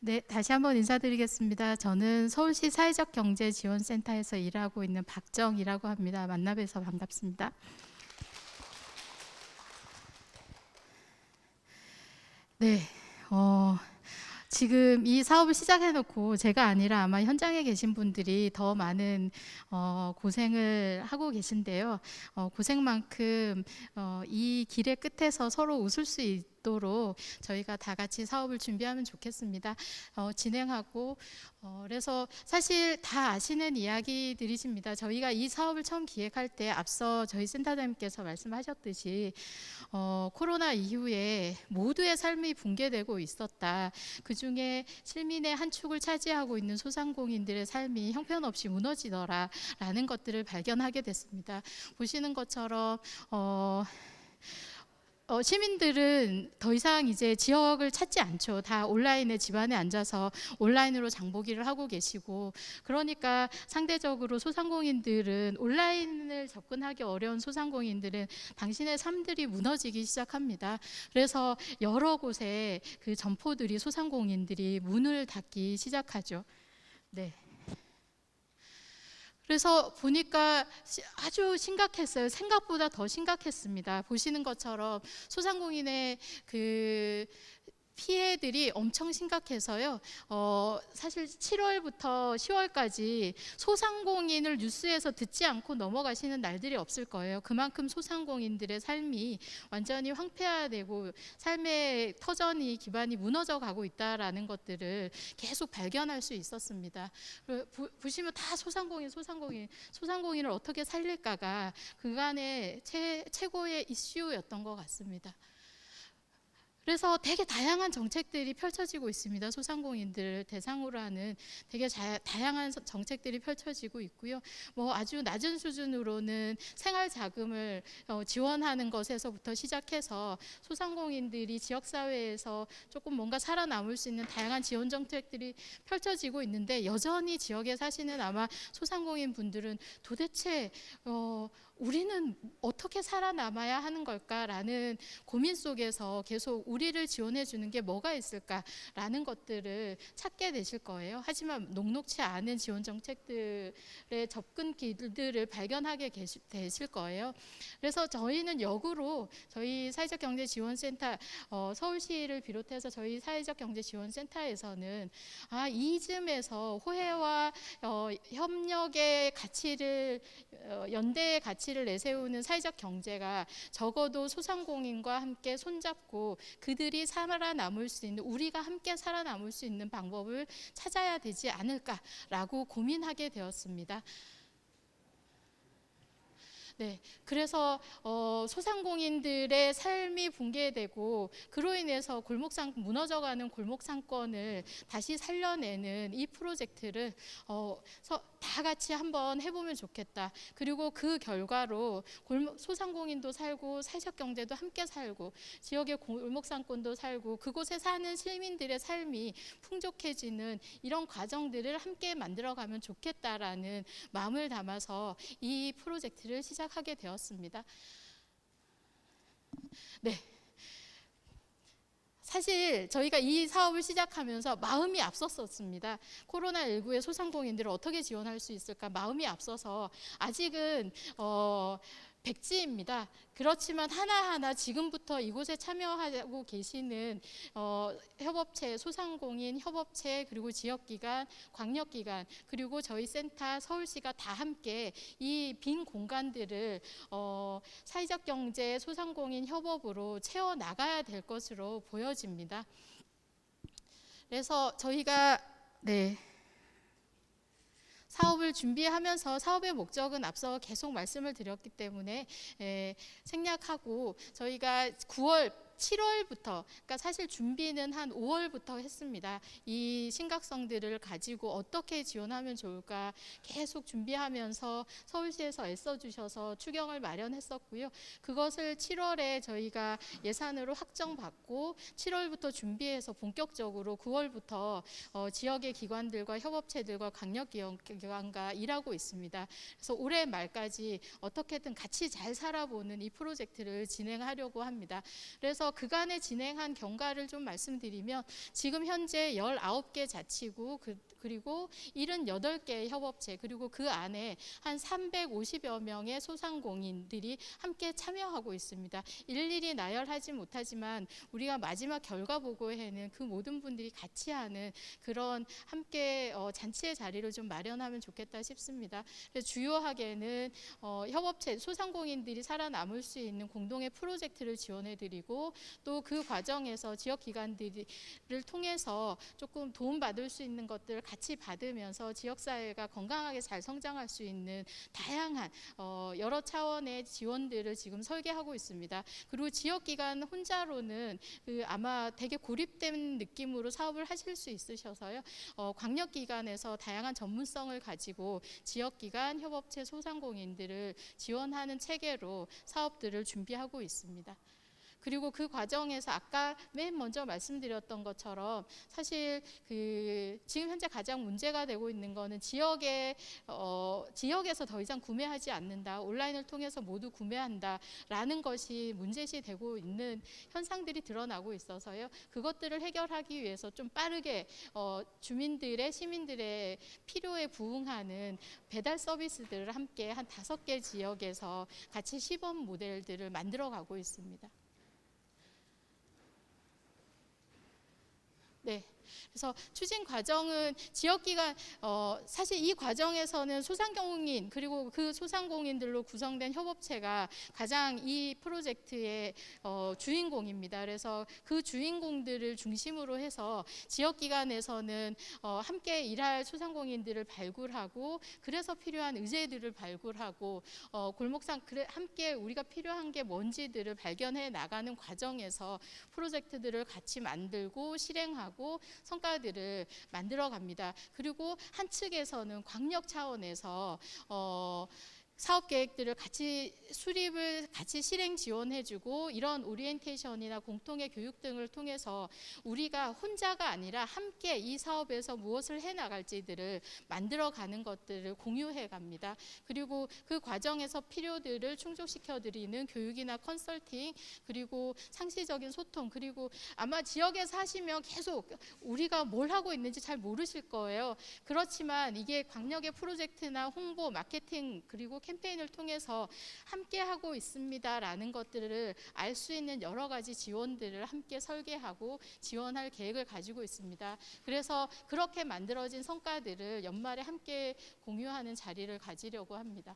네, 다시 한번 인사드리겠습니다. 저는 서울시 사회적 경제 지원센터에서 일하고 있는 박정이라고 합니다. 만나 뵈서 반갑습니다. 네, 어, 지금 이 사업을 시작해놓고 제가 아니라 아마 현장에 계신 분들이 더 많은 어, 고생을 하고 계신데요. 어, 고생만큼 어, 이 길의 끝에서 서로 웃을 수 있 도록 저희가 다 같이 사업을 준비하면 좋겠습니다. 어, 진행하고 어, 그래서 사실 다 아시는 이야기들이십니다. 저희가 이 사업을 처음 기획할 때 앞서 저희 센터장님께서 말씀하셨듯이 어, 코로나 이후에 모두의 삶이 붕괴되고 있었다. 그 중에 실민의 한 축을 차지하고 있는 소상공인들의 삶이 형편없이 무너지더라라는 것들을 발견하게 됐습니다. 보시는 것처럼 어, 어, 시민들은 더 이상 이제 지역을 찾지 않죠. 다 온라인에 집안에 앉아서 온라인으로 장보기를 하고 계시고 그러니까 상대적으로 소상공인들은 온라인을 접근하기 어려운 소상공인들은 당신의 삶들이 무너지기 시작합니다. 그래서 여러 곳에 그 점포들이 소상공인들이 문을 닫기 시작하죠. 네. 그래서 보니까 시- 아주 심각했어요. 생각보다 더 심각했습니다. 보시는 것처럼 소상공인의 그 피해들이 엄청 심각해서요. 어, 사실 7월부터 10월까지 소상공인을 뉴스에서 듣지 않고 넘어가시는 날들이 없을 거예요. 그만큼 소상공인들의 삶이 완전히 황폐화되고 삶의 터전이 기반이 무너져 가고 있다라는 것들을 계속 발견할 수 있었습니다. 보시면 다 소상공인, 소상공인, 소상공인을 어떻게 살릴까가 그간의 최, 최고의 이슈였던 것 같습니다. 그래서 되게 다양한 정책들이 펼쳐지고 있습니다. 소상공인들을 대상으로 하는 되게 자- 다양한 서- 정책들이 펼쳐지고 있고요. 뭐 아주 낮은 수준으로는 생활 자금을 어, 지원하는 것에서부터 시작해서 소상공인들이 지역 사회에서 조금 뭔가 살아남을 수 있는 다양한 지원 정책들이 펼쳐지고 있는데 여전히 지역에 사시는 아마 소상공인 분들은 도대체 어, 우리는 어떻게 살아남아야 하는 걸까라는 고민 속에서 계속 우리를 지원해 주는 게 뭐가 있을까라는 것들을 찾게 되실 거예요. 하지만 녹록치 않은 지원 정책들의 접근 길들을 발견하게 되실 거예요. 그래서 저희는 역으로 저희 사회적 경제 지원센터 어, 서울시를 비롯해서 저희 사회적 경제 지원센터에서는 아 이쯤에서 호혜와 어, 협력의 가치를 어, 연대의 가치 를 내세우는 사회적 경제가 적어도 소상공인과 함께 손잡고 그들이 살아남을 수 있는 우리가 함께 살아남을 수 있는 방법을 찾아야 되지 않을까라고 고민하게 되었습니다. 네, 그래서 어, 소상공인들의 삶이 붕괴되고 그로 인해서 골목상 무너져가는 골목 상권을 다시 살려내는 이 프로젝트를 어, 서, 다 같이 한번 해보면 좋겠다. 그리고 그 결과로 골목, 소상공인도 살고 사회적 경제도 함께 살고 지역의 골목 상권도 살고 그곳에 사는 시민들의 삶이 풍족해지는 이런 과정들을 함께 만들어가면 좋겠다라는 마음을 담아서 이 프로젝트를 시작 하게 되었습니다. 네. 사실 저희가 이 사업을 시작하면서 마음이 앞섰었습니다. 코로나19의 소상공인들을 어떻게 지원할 수 있을까 마음이 앞서서 아직은 어, 백지입니다. 그렇지만 하나하나 지금부터 이곳에 참여하고 계시는 어, 협업체, 소상공인 협업체 그리고 지역기관, 광역기관 그리고 저희 센터 서울시가 다 함께 이 빈 공간들을 어, 사회적 경제 소상공인 협업으로 채워 나가야 될 것으로 보여집니다. 그래서 저희가 네. 사업을 준비하면서 사업의 목적은 앞서 계속 말씀을 드렸기 때문에 에, 생략하고 저희가 9월 7월부터 그러니까 사실 준비는 한 5월부터 했습니다. 이 심각성들을 가지고 어떻게 지원하면 좋을까 계속 준비하면서 서울시에서 애써 주셔서 추경을 마련했었고요. 그것을 7월에 저희가 예산으로 확정받고 7월부터 준비해서 본격적으로 9월부터 어, 지역의 기관들과 협업체들과 강력 기관과 일하고 있습니다. 그래서 올해 말까지 어떻게든 같이 잘 살아보는 이 프로젝트를 진행하려고 합니다. 그래서 그간에 진행한 경과를 좀 말씀드리면 지금 현재 19개 자치구 그, 그리고 78개의 협업체 그리고 그 안에 한 350여 명의 소상공인들이 함께 참여하고 있습니다. 일일이 나열하지 못하지만 우리가 마지막 결과 보고회는 그 모든 분들이 같이 하는 그런 함께 어, 잔치의 자리를 좀 마련하면 좋겠다 싶습니다. 주요하게는 어, 협업체 소상공인들이 살아남을 수 있는 공동의 프로젝트를 지원해드리고 또 그 과정에서 지역 기관들을 통해서 조금 도움받을 수 있는 것들을 같이 받으면서 지역 사회가 건강하게 잘 성장할 수 있는 다양한 어, 여러 차원의 지원들을 지금 설계하고 있습니다. 그리고 지역 기관 혼자로는 그 아마 되게 고립된 느낌으로 사업을 하실 수 있으셔서요. 어, 광역 기관에서 다양한 전문성을 가지고 지역 기관, 협업체, 소상공인들을 지원하는 체계로 사업들을 준비하고 있습니다. 그리고 그 과정에서 아까 맨 먼저 말씀드렸던 것처럼 사실 그 지금 현재 가장 문제가 되고 있는 거는 지역에 어, 지역에서 더 이상 구매하지 않는다 온라인을 통해서 모두 구매한다라는 것이 문제시 되고 있는 현상들이 드러나고 있어서요 그것들을 해결하기 위해서 좀 빠르게 어, 주민들의 시민들의 필요에 부응하는 배달 서비스들을 함께 한 다섯 개 지역에서 같이 시범 모델들을 만들어 가고 있습니다. 네. 그래서 추진 과정은 지역기관 어, 사실 이 과정에서는 소상공인 그리고 그 소상공인들로 구성된 협업체가 가장 이 프로젝트의 어, 주인공입니다. 그래서 그 주인공들을 중심으로 해서 지역기관에서는 어, 함께 일할 소상공인들을 발굴하고 그래서 필요한 의제들을 발굴하고 어, 골목상 그래, 함께 우리가 필요한 게 뭔지들을 발견해 나가는 과정에서 프로젝트들을 같이 만들고 실행하고 성과들을 만들어 갑니다. 그리고 한 측에서는 광역 차원에서 어, 사업 계획들을 같이 수립을 같이 실행 지원해주고 이런 오리엔테이션이나 공통의 교육 등을 통해서 우리가 혼자가 아니라 함께 이 사업에서 무엇을 해 나갈지들을 만들어가는 것들을 공유해 갑니다. 그리고 그 과정에서 필요들을 충족시켜 드리는 교육이나 컨설팅 그리고 상시적인 소통 그리고 아마 지역에 사시면 계속 우리가 뭘 하고 있는지 잘 모르실 거예요. 그렇지만 이게 광역의 프로젝트나 홍보, 마케팅 그리고 캠페인을 통해서 함께 하고 있습니다라는 것들을 알 수 있는 여러 가지 지원들을 함께 설계하고 지원할 계획을 가지고 있습니다. 그래서 그렇게 만들어진 성과들을 연말에 함께 공유하는 자리를 가지려고 합니다.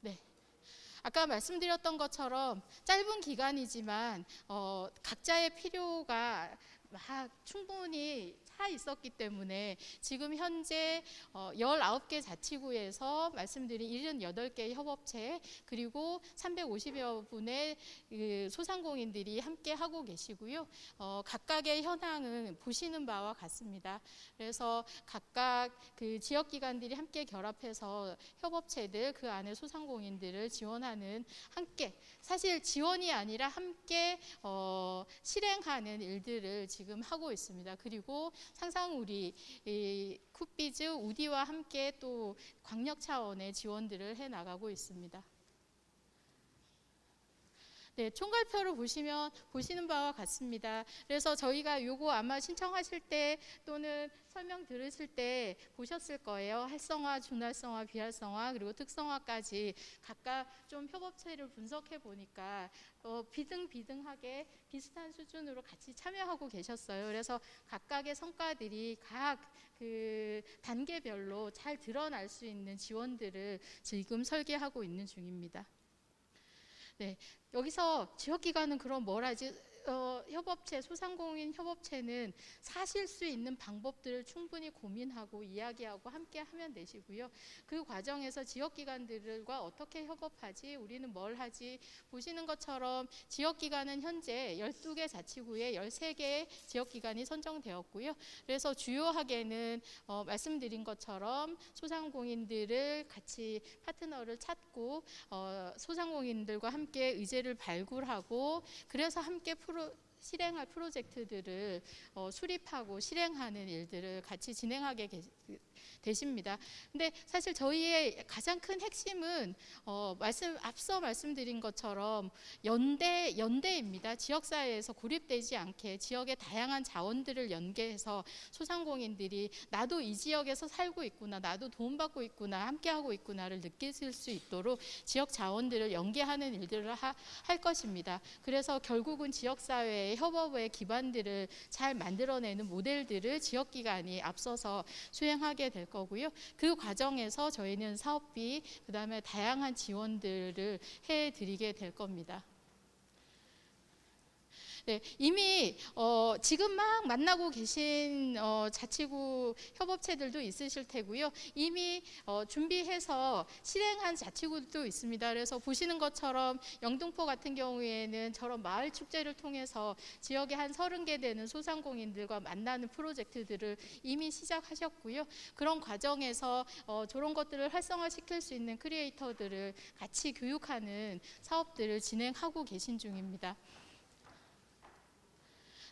네. 아까 말씀드렸던 것처럼 짧은 기간이지만 어, 각자의 필요가 막 충분히 차 있었기 때문에 지금 현재 어, 19개 자치구에서 말씀드린 78개 협업체 그리고 350여 분의 그 소상공인들이 함께 하고 계시고요. 어, 각각의 현황은 보시는 바와 같습니다. 그래서 각각 그 지역 기관들이 함께 결합해서 협업체들 그 안에 소상공인들을 지원하는 함께 사실 지원이 아니라 함께 어, 실행하는 일들을 지금 하고 있습니다. 그리고 상상우리 쿠비즈 우디와 함께 또 광역 차원의 지원들을 해 나가고 있습니다. 네, 총괄표를 보시면 보시는 바와 같습니다. 그래서 저희가 요거 아마 신청하실 때 또는 설명 들으실 때 보셨을 거예요. 활성화, 준활성화, 비활성화 그리고 특성화까지 각각 좀 협업체를 분석해 보니까 어, 비등비등하게 비슷한 수준으로 같이 참여하고 계셨어요. 그래서 각각의 성과들이 각 그 단계별로 잘 드러날 수 있는 지원들을 지금 설계하고 있는 중입니다. 네, 여기서 지역기관은 그럼 뭘 하지? 어, 협업체, 소상공인 협업체는 사실 수 있는 방법들을 충분히 고민하고 이야기하고 함께 하면 되시고요. 그 과정에서 지역 기관들과 어떻게 협업하지, 우리는 뭘 하지, 보시는 것처럼 지역 기관은 현재 12개 자치구에 13개의 지역 기관이 선정되었고요. 그래서 주요하게는 어, 말씀드린 것처럼 소상공인들을 같이 파트너를 찾고 어, 소상공인들과 함께 의제를 발굴하고 그래서 함께 프로, Kuru 실행할 프로젝트들을 어, 수립하고 실행하는 일들을 같이 진행하게 게, 되십니다. 근데 사실 저희의 가장 큰 핵심은 어, 말씀 앞서 말씀드린 것처럼 연대 연대입니다. 지역 사회에서 고립되지 않게 지역의 다양한 자원들을 연계해서 소상공인들이 나도 이 지역에서 살고 있구나, 나도 도움받고 있구나, 함께하고 있구나를 느끼실 수 있도록 지역 자원들을 연계하는 일들을 하, 할 것입니다. 그래서 결국은 지역 사회의 협업의 기반들을 잘 만들어내는 모델들을 지역 기관이 앞서서 수행하게 될 거고요. 그 과정에서 저희는 사업비 그 다음에 다양한 지원들을 해 드리게 될 겁니다. 네, 이미 어, 지금 막 만나고 계신 어, 자치구 협업체들도 있으실 테고요. 이미 어, 준비해서 실행한 자치구도 있습니다. 그래서 보시는 것처럼 영등포 같은 경우에는 저런 마을 축제를 통해서 지역에 한 30개 되는 소상공인들과 만나는 프로젝트들을 이미 시작하셨고요. 그런 과정에서 어, 저런 것들을 활성화시킬 수 있는 크리에이터들을 같이 교육하는 사업들을 진행하고 계신 중입니다.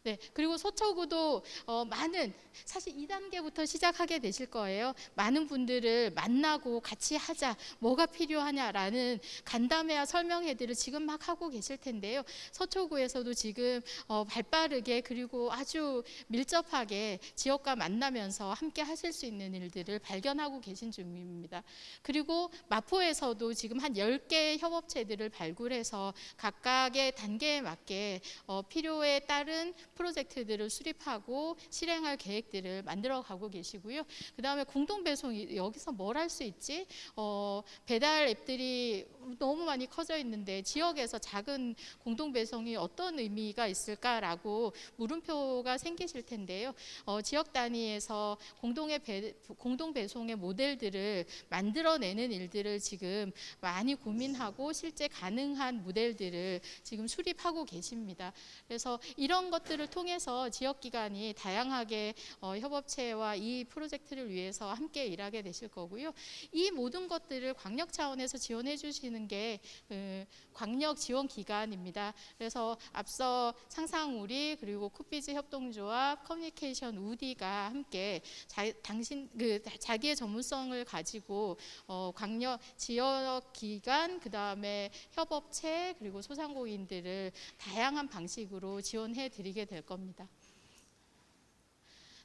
네, 그리고 소초구도 어, 많은 사실 2단계부터 시작하게 되실 거예요. 많은 분들을 만나고 같이 하자, 뭐가 필요하냐라는 간담회와 설명회들을 지금 막 하고 계실 텐데요. 서초구에서도 지금 어, 발빠르게 그리고 아주 밀접하게 지역과 만나면서 함께 하실 수 있는 일들을 발견하고 계신 중입니다. 그리고 마포에서도 지금 한 10개의 협업체들을 발굴해서 각각의 단계에 맞게 어, 필요에 따른 프로젝트들을 수립하고 실행할 계획들을 만들어 가고 계시고요. 그 다음에 공동 배송이 여기서 뭘 할 수 있지? 어, 배달 앱들이 너무 많이 커져 있는데 지역에서 작은 공동 배송이 어떤 의미가 있을까라고 물음표가 생기실 텐데요. 어, 지역 단위에서 공동의 배, 공동 배송의 모델들을 만들어내는 일들을 지금 많이 고민하고 실제 가능한 모델들을 지금 수립하고 계십니다. 그래서 이런 것들을 통해서 지역 기관이 다양하게 어, 협업체와 이 프로젝트를 위해서 함께 일하게 되실 거고요. 이 모든 것들을 광역 차원에서 지원해 주 시는 게 그, 광역 지원 기관입니다. 그래서 앞서 상상우리 그리고 쿠피즈 협동조합 커뮤니케이션 우디가 함께 자, 당신 그 자기의 전문성을 가지고 어, 광역 지역 기관 그 다음에 협업체 그리고 소상공인들을 다양한 방식으로 지원해 드리게 될 겁니다.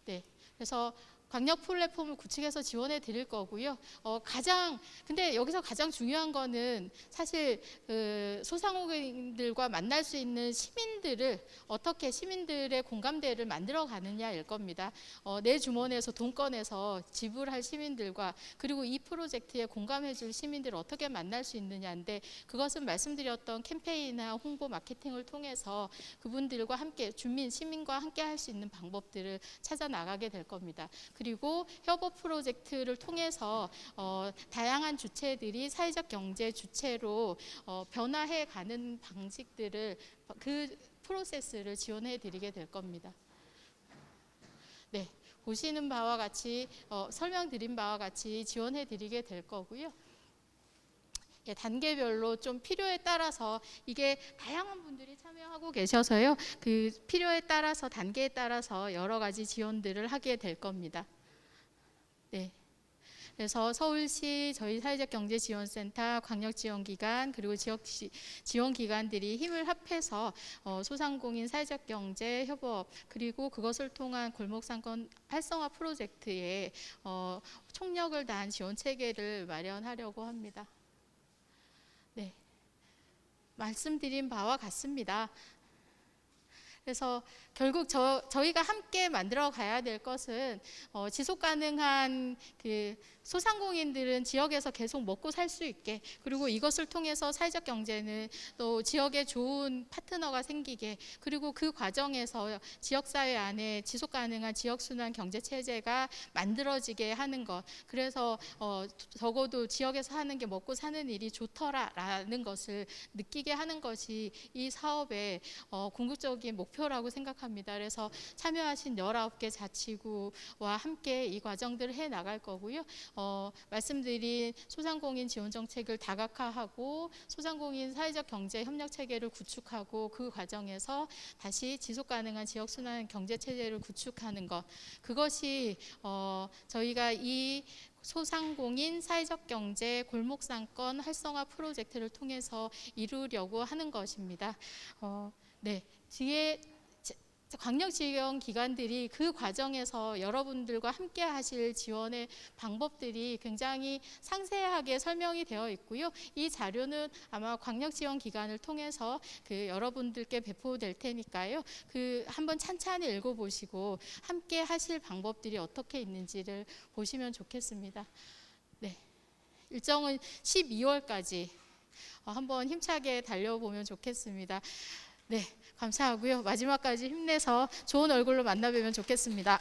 네, 그래서 광역 플랫폼을 구축해서 지원해 드릴 거고요. 어, 가장 근데 여기서 가장 중요한 거는 사실 그 소상공인들과 만날 수 있는 시민들을 어떻게 시민들의 공감대를 만들어 가느냐일 겁니다. 어, 내 주머니에서 돈 꺼내서 지불할 시민들과 그리고 이 프로젝트에 공감해 줄 시민들을 어떻게 만날 수 있느냐인데 그것은 말씀드렸던 캠페인이나 홍보 마케팅을 통해서 그분들과 함께 주민 시민과 함께 할 수 있는 방법들을 찾아 나가게 될 겁니다. 그리고 협업 프로젝트를 통해서 어, 다양한 주체들이 사회적 경제 주체로 어, 변화해 가는 방식들을 그 프로세스를 지원해 드리게 될 겁니다. 네, 보시는 바와 같이 어, 설명드린 바와 같이 지원해 드리게 될 거고요. 예, 단계별로 좀 필요에 따라서 이게 다양한 분들이 참여하고 계셔서요. 그 필요에 따라서 단계에 따라서 여러 가지 지원들을 하게 될 겁니다. 네. 그래서 서울시 저희 사회적 경제 지원센터 광역 지원 기관 그리고 지역 지원 기관들이 힘을 합해서 어, 소상공인 사회적 경제 협업 그리고 그것을 통한 골목 상권 활성화 프로젝트에 어, 총력을 다한 지원 체계를 마련하려고 합니다. 네. 말씀드린 바와 같습니다. 그래서 결국 저, 저희가 함께 만들어 가야 될 것은 어, 지속 가능한 그 소상공인들은 지역에서 계속 먹고 살 수 있게 그리고 이것을 통해서 사회적 경제는 또 지역에 좋은 파트너가 생기게 그리고 그 과정에서 지역 사회 안에 지속 가능한 지역 순환 경제 체제가 만들어지게 하는 것 그래서 어, 적어도 지역에서 하는 게 먹고 사는 일이 좋더라라는 것을 느끼게 하는 것이 이 사업의 어, 궁극적인 목표. 목표라고 생각합니다. 그래서 참여하신 19개 자치구와 함께 이 과정들을 해 나갈 거고요. 어, 말씀드린 소상공인 지원 정책을 다각화하고 소상공인 사회적 경제 협력 체계를 구축하고 그 과정에서 다시 지속 가능한 지역 순환 경제 체제를 구축하는 것 그것이 어, 저희가 이 소상공인 사회적 경제 골목 상권 활성화 프로젝트를 통해서 이루려고 하는 것입니다. 어, 네, 뒤에 제- 광역 지원 기관들이 그 과정에서 여러분들과 함께 하실 지원의 방법들이 굉장히 상세하게 설명이 되어 있고요. 이 자료는 아마 광역 지원 기관을 통해서 그 여러분들께 배포될 테니까요. 그 한번 찬찬히 읽어 보시고 함께 하실 방법들이 어떻게 있는지를 보시면 좋겠습니다. 네. 일정은 12월까지 어, 한번 힘차게 달려보면 좋겠습니다. 네, 감사하고요. 마지막까지 힘내서 좋은 얼굴로 만나뵈면 좋겠습니다.